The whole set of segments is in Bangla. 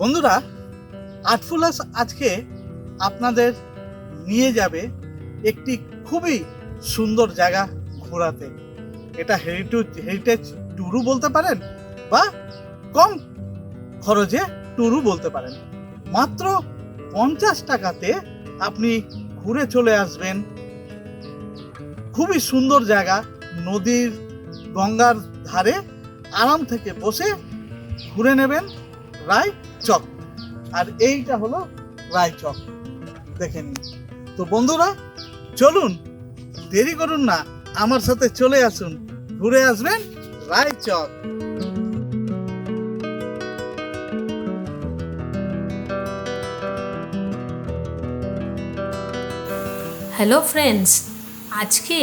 বন্ধুরা আটফুলাস আজকে আপনাদের নিয়ে যাবে একটি খুবই সুন্দর জায়গা ঘোরাতে। এটা হেরিটেজ হেরিটেজ ট্যুরও বলতে পারেন বা কম খরচে ট্যুরও বলতে পারেন। মাত্র পঞ্চাশ টাকাতে আপনি ঘুরে চলে আসবেন। খুবই সুন্দর জায়গা, নদীর, গঙ্গার ধারে আরাম থেকে বসে ঘুরে নেবেন। রায় চক। আর এইটা হলো রায় চক। দেখে নিন। তো বন্ধুরা, চলুন, দেরি করুন না, আমার সাথে চলে আসুন। ঘুরে আসবেন রায় চক। হ্যালো ফ্রেন্ডস আজকে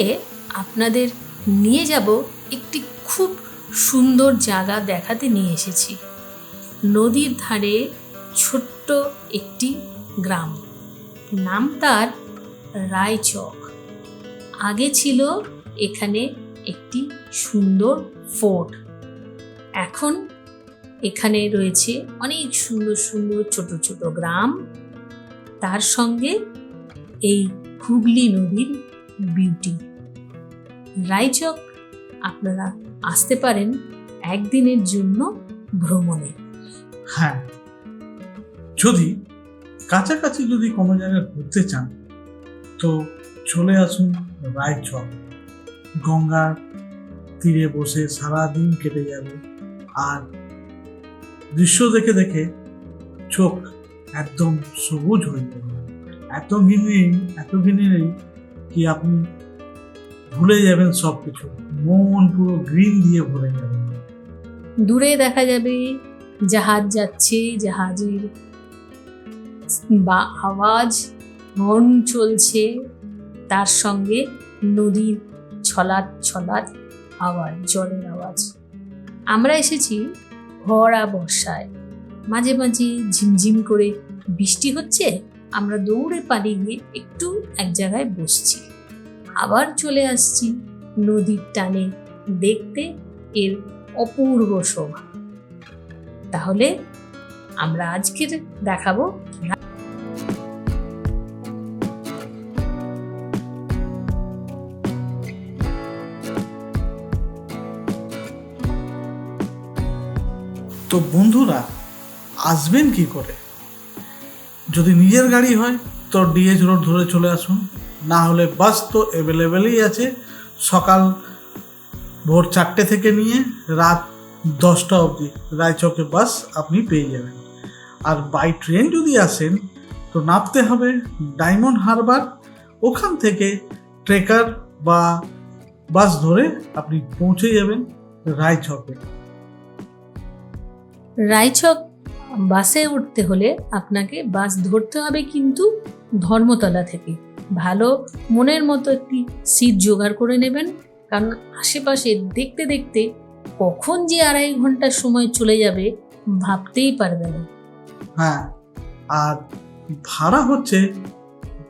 আপনাদের নিয়ে যাব একটি খুব সুন্দর জায়গা দেখাতে নিয়ে এসেছি। নদীর ধারে ছোট্ট একটি গ্রাম। নাম তার রায়চক। আগে ছিল এখানে একটি সুন্দর ফোর্ট। এখন এখানে রয়েছে অনেক সুন্দর সুন্দর, ছোট ছোট গ্রাম। তার সঙ্গে এই হুগলি নদীর বিউটি রায়চক আপনারা আসতে পারেন একদিনের জন্য ভ্রমণে। হ্যাঁ। যদি কাছাকাছি যদি কোনো জায়গায় ঘুরতে চান, তো চলে আসুন রায়চক গঙ্গার তীরে বসে সারা দিন কেটে যাবে আর দৃশ্য দেখে দেখে চোখ একদম সবুজ হয়ে যাবে। এত ঘিনে এত ঘিনে কি আপনি ভুলে যাবেন সব কিছু মন পুরো গ্রিন দিয়ে ভরে যাবে। দূরে দেখা যাবে জাহাজ যাচ্ছে, জাহাজের বা আওয়াজ হর্ন চলছে, তার সঙ্গে নদীর ছলাৎ ছলাৎ আওয়াজ, জলের আওয়াজ। আমরা এসেছি ভরা বর্ষায়। মাঝে মাঝে ঝিমঝিম করে বৃষ্টি হচ্ছে, আমরা দৌড়ে পালিয়ে গিয়ে একটু এক জায়গায় বসছি। আবার চলে আসছি নদীর টানে দেখতে এর অপূর্ব শোভা। তাহলে আমরা আজকের দেখাবো তো বন্ধুরা, আসবেন কি করে? যদি নিজের গাড়ি হয়, তো ডিএচ রোড ধরে চলে আসুন। না হলে বাস তো অ্যাভেলেবেলই আছে। সকাল ভোর চারটে থেকে নিয়ে রাত দশটা অবধি। রায়চকে বাস আপনি পেয়ে যাবেন। আর বাই ট্রেন যদি আসেন, তো নামতে হবে ডায়মন্ড হারবার। ওখান থেকে ট্রেকার বা বাস ধরে আপনি পৌঁছে যাবেন রায়চকে। রায়চক বাসে উঠতে হলে আপনাকে বাস ধরতে হবে কিন্তু ধর্মতলা থেকে। ভালো মনের মতো একটি সিট জোগাড় করে নেবেন। কারণ আশেপাশে দেখতে দেখতে কখন যে আড়াই ঘণ্টার সময় চলে যাবে ভাবতেই পারবে না। হ্যাঁ আর ভাড়া হচ্ছে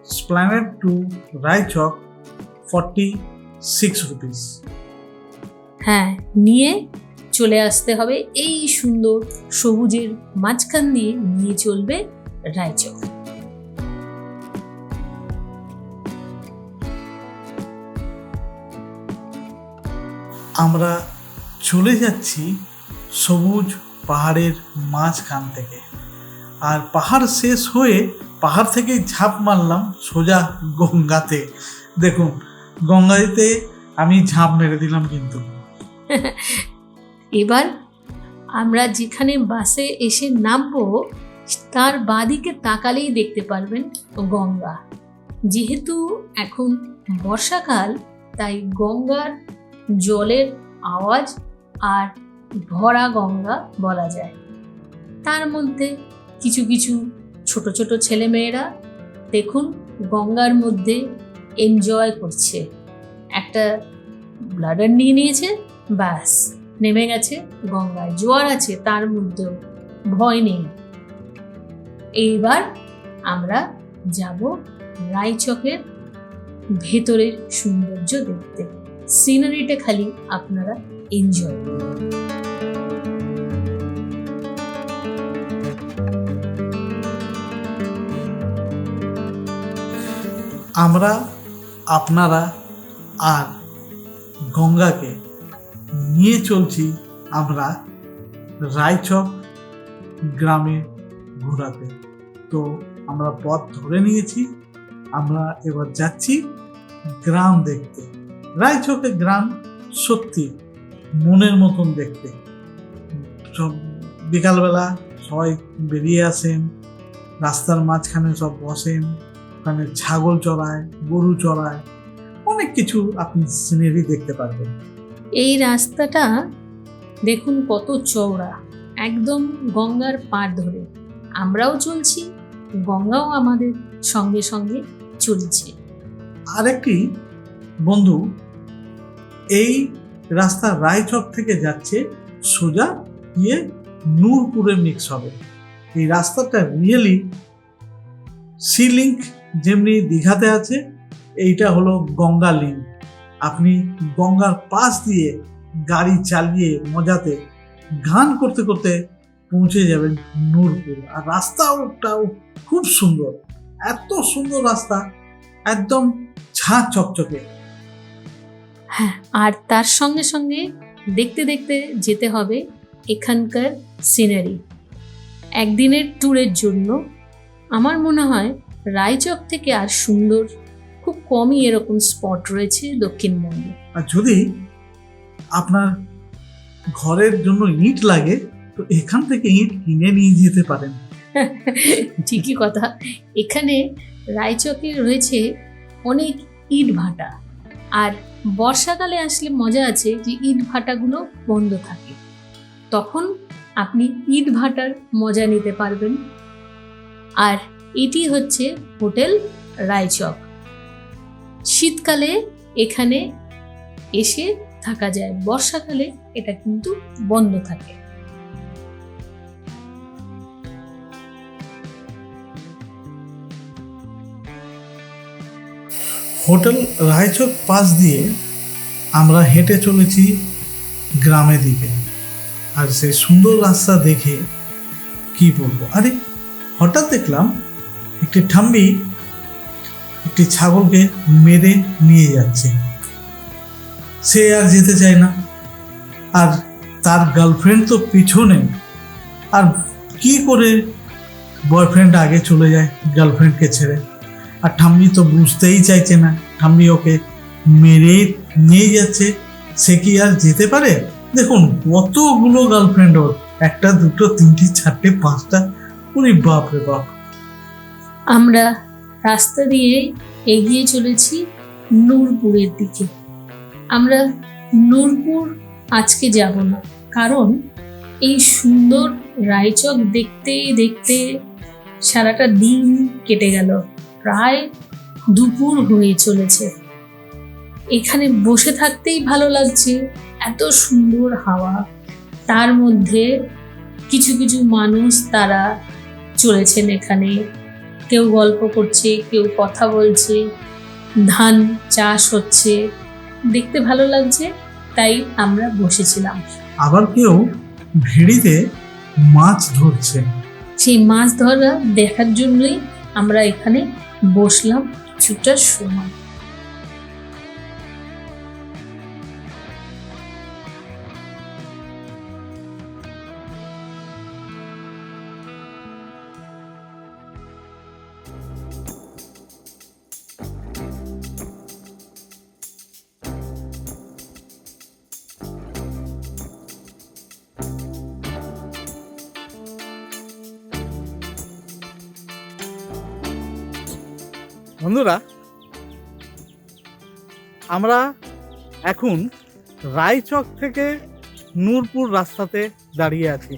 Esplanade to Raichak forty six rupees হ্যাঁ নিয়ে চলে আসতে হবে এই সুন্দর সবুজের মাঝখান দিয়ে নিয়ে চলবে রায়চক আমরা চলে যাচ্ছি সবুজ পাহাড়ের মাঝখান থেকে। আর পাহাড় শেষ হয়ে পাহাড় থেকে ঝাঁপ মারলাম সোজা গঙ্গাতে। দেখুন, গঙ্গাতে আমি ঝাঁপ মেরে দিলাম কিন্তু। এবার আমরা যেখানে বাসে এসে নামবো, তার বাঁদিকে তাকালেই দেখতে পারবেন গঙ্গা। যেহেতু এখন বর্ষাকাল, তাই গঙ্গার জলের আওয়াজ আর ভরা গঙ্গা বলা যায়। তার মধ্যে কিছু কিছু ছোট ছোট ছেলেমেয়েরা দেখুন গঙ্গার মধ্যে এনজয় করছে। একটা ব্লাডার নিয়ে নিয়েছে, ব্যাস, নেমে গেছে, গঙ্গায় জোয়ার আছে, তার মধ্যেও ভয় নেই। এইবার আমরা যাব রায়চকের ভেতরের সৌন্দর্য দেখতে। সিনারিটা খালি আপনারা এনজয়। আমরা, আপনারা আর গঙ্গাকে নিয়ে চলছি আমরা রায়চক গ্রামে ঘোরাতে। তো আমরা পথ ধরে নিয়েছি, আমরা এবার যাচ্ছি গ্রাম দেখতে। রায়চকের গ্রাম সত্যি মনের মতন দেখতে। সব বিকালবেলা সবাই বেরিয়ে আসেন রাস্তার মাঝখানে সব বসেন ওখানে ছাগল চড়ায় গরু চড়ায় অনেক কিছু আপনি সিনারি দেখতে পারবেন। এই রাস্তাটা দেখুন কত চওড়া একদম গঙ্গার পাড় ধরে। আমরাও চলছি গঙ্গাও আমাদের সঙ্গে সঙ্গে চলছে। আরেকটি বন্ধু এই রাস্তা রায়চক থেকে যাচ্ছে, সোজা গিয়ে নূরপুরে মিক্স হবে। এই রাস্তাটা রিয়েলি সি লিঙ্ক যেমনি দীঘাতে আছে, এইটা হলো গঙ্গা লিঙ্ক আপনি গঙ্গার পাশ দিয়ে গাড়ি চালিয়ে মজাতে গান করতে করতে পৌঁছে যাবেন নূরপুর। আর রাস্তাটাও খুব সুন্দর। এত সুন্দর রাস্তা, একদম ঝাঁ চকচকে। হ্যাঁ আর তার সঙ্গে সঙ্গে দেখতে দেখতে যেতে হবে এখানকার সিনারি। একদিনের ট্যুরের জন্য আমার মনে হয় রায়চক থেকে আর সুন্দর খুব কমই এরকম স্পট রয়েছে দক্ষিণবঙ্গে। আর যদি আপনার ঘরের জন্য ইট লাগে তো এখান থেকে ইট কিনে নিয়ে যেতে পারেন। ঠিকই কথা। এখানে রায়চকে রয়েছে অনেক ইট ভাটা। আর বর্ষাকালে আসলে মজা আছে যে ইট ভাটাগুলো বন্ধ থাকে। তখন আপনি ইট ভাটার মজা নিতে পারবেন। আর এটি হচ্ছে হোটেল রায়চক। শীতকালে এখানে এসে থাকা যায়, বর্ষাকালে এটা কিন্তু বন্ধ থাকে। হোটেল রায়চক পাশ দিয়ে আমরা হেঁটে চলেছি গ্রামের দিকে। আর সেই সুন্দর রাস্তা দেখে কি বলব? আরে, হঠাৎ দেখলাম একটি ঠাম্বি একটি ছাগলকে মেরে নিয়ে যাচ্ছে। সে আর যেতে চায় না। আর তার গার্লফ্রেন্ড তো পিছনে। আর কি করে বয়ফ্রেন্ড আগে চলে যায় গার্লফ্রেন্ডকে ছেড়ে? আর ঠাম্মি তো বুঝতেই চাইছে না। ঠাম্মি ওকে মেরে নিয়ে যাচ্ছে। সে কি আর যেতে পারে? দেখুন, কতগুলো গার্লফ্রেন্ড ওর। একটা, দুটো, তিনটে, চারটে, পাঁচটা। উনি বাপ রে বাপ। আমরা রাস্তা দিয়ে এগিয়ে চলেছি নূরপুরের দিকে। আমরা নূরপুর আজকে যাব না। কারণ এই সুন্দর রায়চক দেখতে দেখতে সারাটা দিন কেটে গেল। প্রায় দুপুর হয়ে চলেছে। এখানে বসে থাকতেই ভালো লাগছে এত সুন্দর হাওয়া। তার মধ্যে কিছু কিছু মানুষ তারা চলেছেন এখানে। কেউ গল্প করছে কেউ কথা বলছে ধান চাষ হচ্ছে। দেখতে ভালো লাগছে তাই আমরা বসেছিলাম। আবার কেউ ভেড়িতে মাছ ধরছে। সেই মাছ ধরা দেখার জন্যই আমরা এখানে বসলাম কিছুটা সময়। বন্ধুরা, আমরা এখন রায়চক থেকে নূরপুর রাস্তাতে দাঁড়িয়ে আছি।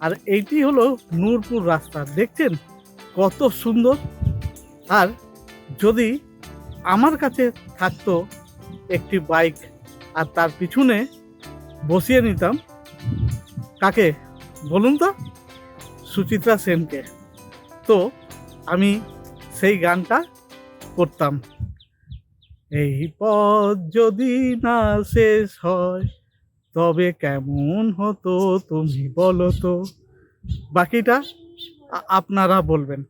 আর এইটি হলো নূরপুর রাস্তা। দেখছেন কত সুন্দর? আর যদি আমার কাছে থাকতো একটি বাইক আর তার পিছনে বসিয়ে নিতাম, কাকে? বলুন তো, সুচিত্রা সেনকে। তো আমি সেই গানটা করতাম। এই পথ যদি না শেষ হয়, তবে কেমন হতো তুমি বলো তো? বাকিটা আপনারা বলবেন।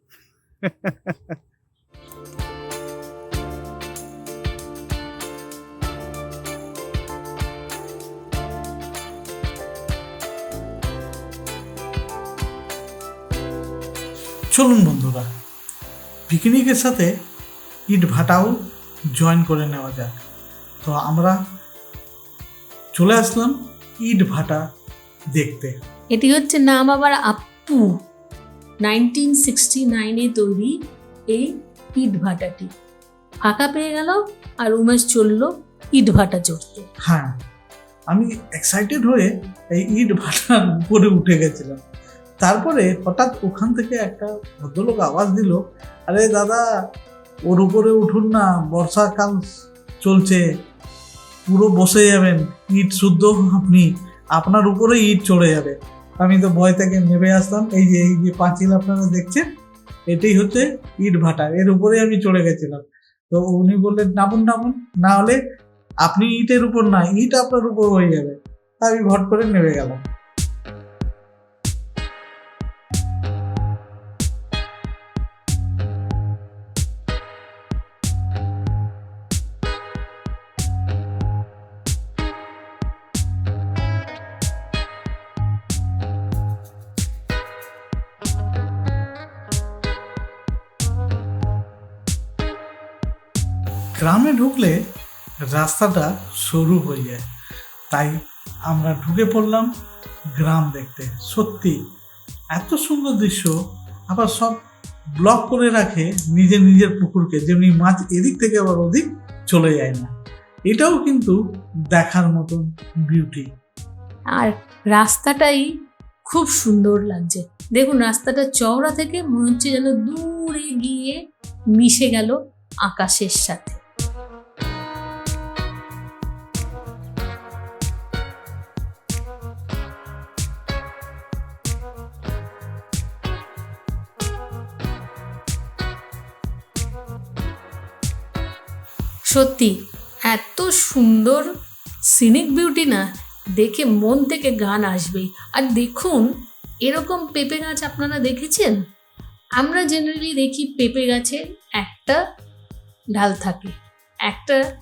চলুন বন্ধুরা পিকনিকের সাথে ইট ভাটাও জয়েন করে নেওয়া যাক। তো আমরা চলে আসলাম ইট ভাটা দেখতে। এটি হচ্ছে নাম আবার আপ্পু নাইনটিন সিক্সটি নাইনে তৈরি এই ইট ভাটাটি। ফাঁকা পেয়ে গেল আর উমেশ চলল ইট ভাটা চড়তে। হ্যাঁ আমি এক্সাইটেড হয়ে এই ইট ভাটার উপরে উঠে গেছিলাম। তারপরে হঠাৎ ওখান থেকে একটা ভদ্রলোক আওয়াজ দিল আরে দাদা ওর উপরে উঠুন না বর্ষাকাল চলছে। পুরো বসে যাবেন, ইট শুদ্ধ আপনি, আপনার উপরে ইট চড়ে যাবে। আমি তো ভয় থেকে নেমে আসতাম এই যে এই যে পাঁচিল আপনারা দেখছেন, এটাই হচ্ছে ইট ভাটা, এর উপরে আমি চড়ে গেছিলাম। তো উনি বললেন, নামুন নামুন, না হলে আপনি ইটের উপর না, ইট আপনার উপর হয়ে যাবে। আমি ভট করে নেমে গেলাম। গ্রামে ঢুকলে রাস্তাটা সরু হয়ে যায়। তাই আমরা ঢুকে পড়লাম গ্রাম দেখতে। সত্যি, এত সুন্দর দৃশ্য। আবার সব ব্লক করে রাখে নিজের নিজের পুকুরকে। যেমনি মাছ এদিক থেকে আবার ওদিক চলে যায় না। এটাও কিন্তু দেখার মতন বিউটি আর রাস্তাটাই খুব সুন্দর লাগছে। দেখুন, রাস্তাটা চওড়া থেকে মনে হচ্ছে যেন দূরে গিয়ে মিশে গেল আকাশের সাথে। সত্যি, এত সুন্দর সিনিক বিউটি না, দেখে মন থেকে গান আসবেই আর দেখুন, এরকম পেঁপে গাছ আপনারা দেখেছেন? আমরা জেনারেলি দেখি পেঁপে গাছে একটা ডাল থাকে। একটা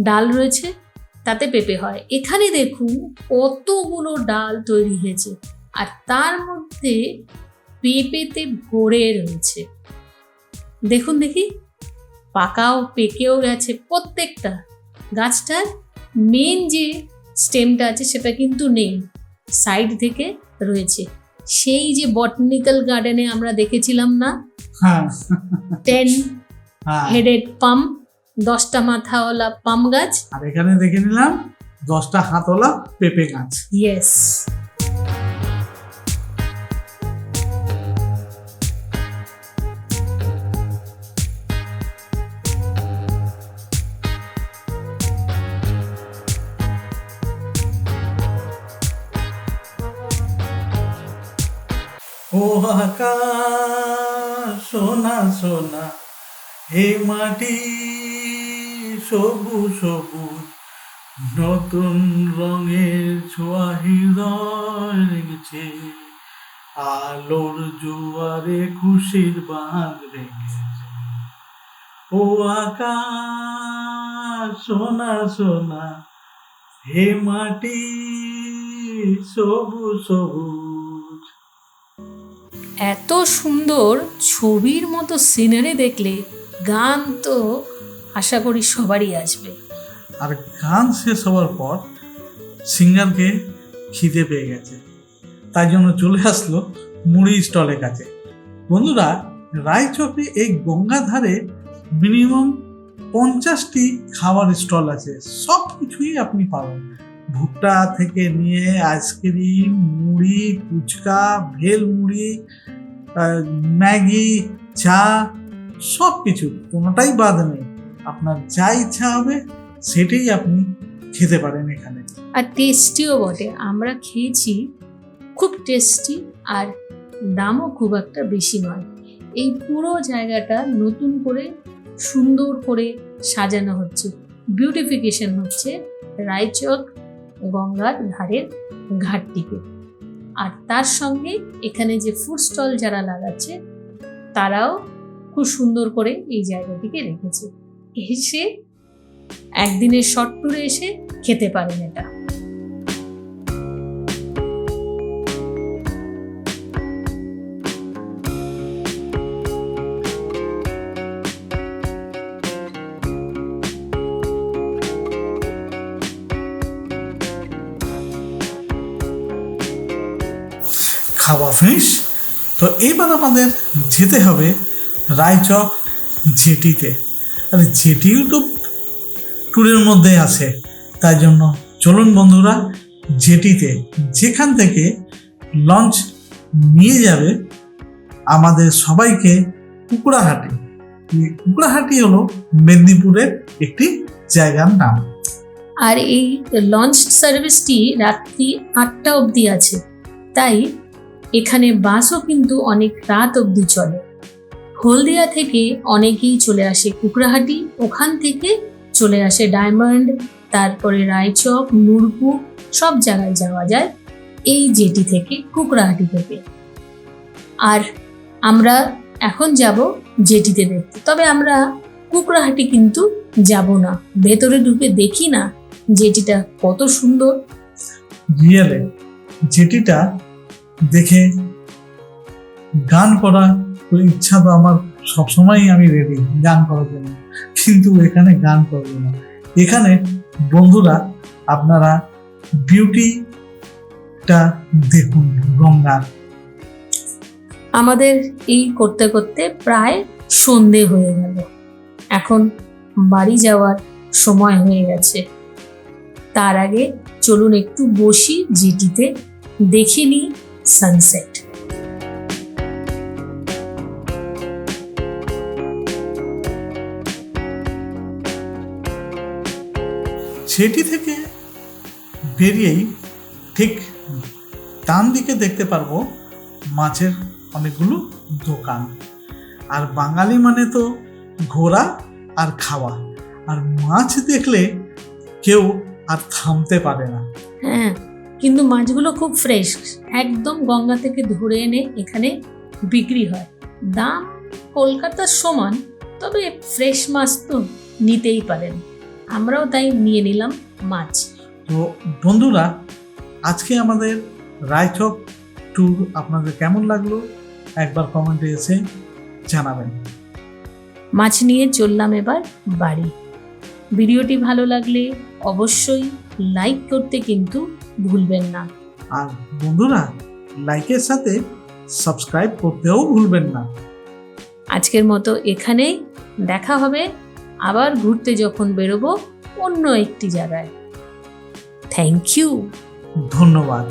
ডাল রয়েছে, তাতে পেঁপে হয়। এখানে দেখুন, কতগুলো ডাল তৈরি হয়েছে। আর তার মধ্যে পেঁপেতে ভরে রয়েছে। দেখুন দেখি। পাকাও পেকেও গেছে প্রত্যেকটা। গাছটার মেন যে স্টেমটা আছে সেটা কিন্তু নেই সাইড থেকে রয়েছে। সেই যে বটনিক্যাল গার্ডেনে আমরা দেখেছিলাম না? টেন হেডেড পাম দশটা মাথাওয়ালা পাম গাছ। আর এখানে দেখে নিলাম দশটা হাতওয়ালা পেঁপে গাছ। ইয়েস ও আকাশ, সোনা সোনা হে মাটি সবুজ সবুজ, নতুন রঙের ছোঁয়া হৃদয় আলোর জোয়ারে খুশির বাঁধ রেগেছে ও আকাশ, সোনা সোনা হে মাটি সবুজ সবুজ এত সুন্দর ছবির মতো সিনারি দেখলে গান তো আশা করি সবারই আসবে। আর গান শেষ হওয়ার পর সিঙ্গারকে খিদে পেয়ে গেছে। তাই জন্য চলে আসলো মুড়ি স্টলের কাছে। বন্ধুরা, রায়চকে এই গঙ্গা ধারে মিনিমাম পঞ্চাশটি খাবার স্টল আছে। সব কিছুই আপনি পাবেন। ভুট্টা থেকে নিয়ে আইসক্রিম, মুড়ি, ফুচকা, ভেল মুড়ি ম্যাগি, চা সব কিছু কোনোটাই বাদ নেই। আপনার যা ইচ্ছা হবে সেটাই আপনি খেতে পারেন এখানে। আর টেস্টিও বটে। আমরা খেয়েছি খুব টেস্টি আর দামও খুব একটা বেশি নয়। এই পুরো জায়গাটা নতুন করে, সুন্দর করে সাজানো হচ্ছে। বিউটিফিকেশন হচ্ছে। রায়চক গঙ্গার ধারের ঘাটটিকে আর তার সঙ্গে এখানে যে ফুড স্টল যারা লাগাচ্ছে, তারাও খুব সুন্দর করে এই জায়গাটিকে রেখেছে। এসে একদিনের শর্ট ট্যুরে এসে খেতে পারেন এটা। খাওয়া ফিনিশ তো এবার আমাদের যেতে হবে রায়চক জেটিতে। আর জেটিও তো ট্যুরের মধ্যে আছে। তাই জন্য চলুন বন্ধুরা জেটিতে, যেখান থেকে লঞ্চ নিয়ে যাবে আমাদের সবাইকে কুকুরাহাটি এই কুকুরাহাটি হলো মেদিনীপুরের একটি জায়গার নাম। আর এই লঞ্চ সার্ভিসটি রাত্রি আটটা অবধি আছে। তাই এখানে বাসও কিন্তু অনেক রাত অবধি চলে। হলদিয়া থেকে অনেকেই চলে আসে কুকরাহাটি, ওখান থেকে চলে আসে ডায়মন্ড, তারপরে রায়চক, নূরপুর, সব জায়গায় যাওয়া যায় এই জেটি থেকে, কুকরাহাটি থেকে। আর আমরা এখন যাব জেটিতে দেখতে। তবে আমরা কুকরাহাটি কিন্তু যাব না, ভেতরে ঢুকে দেখি না জেটিটা কত সুন্দর। যেটিটা দেখে গান করা ইচ্ছা তো আমার সবসময়ই আমি রেডি গান করার জন্য। কিন্তু এখানে গান করব না। এখানে বন্ধুরা, আপনারা বিউটিটা দেখুন, গঙ্গার। আমাদের এই করতে করতে প্রায় সন্ধে হয়ে গেল। এখন বাড়ি যাওয়ার সময় হয়ে গেছে। তার আগে চলুন একটু বসি, জিটিতে। দেখে নিই সানসেট সেটি থেকে বেরিয়েই ঠিক ডান দিকে দেখতে পারব মাছের অনেকগুলো দোকান। আর বাঙালি মানে তো ঘোরা আর খাওয়া। আর মাছ দেখলে কেউ আর থামতে পারে না। হ্যাঁ। কিন্তু মাছগুলো খুব ফ্রেশ একদম গঙ্গা থেকে ধরে এনে এখানে বিক্রি হয়। দাম কলকাতার সমান তবে ফ্রেশ মাছ তো নিতেই পারেন। আমরাও তাই নিয়ে নিলাম মাছ। তো বন্ধুরা আজকে আমাদের রায়চক ট্যুর আপনাদের কেমন লাগল? একবার কমেন্টে এসে জানাবেন। মাছ নিয়ে চললাম এবার বাড়ি। ভিডিওটি ভালো লাগলে অবশ্যই লাইক করতে কিন্তু ভুলবেন না। আর বন্ধুরা লাইকের সাথে সাবস্ক্রাইব করতেও ভুলবেন না। আজকের মতো এখানেই দেখা হবে। আবার ঘুরতে যখন বেরোবো অন্য একটি জায়গায়। থ্যাংক ইউ ধন্যবাদ।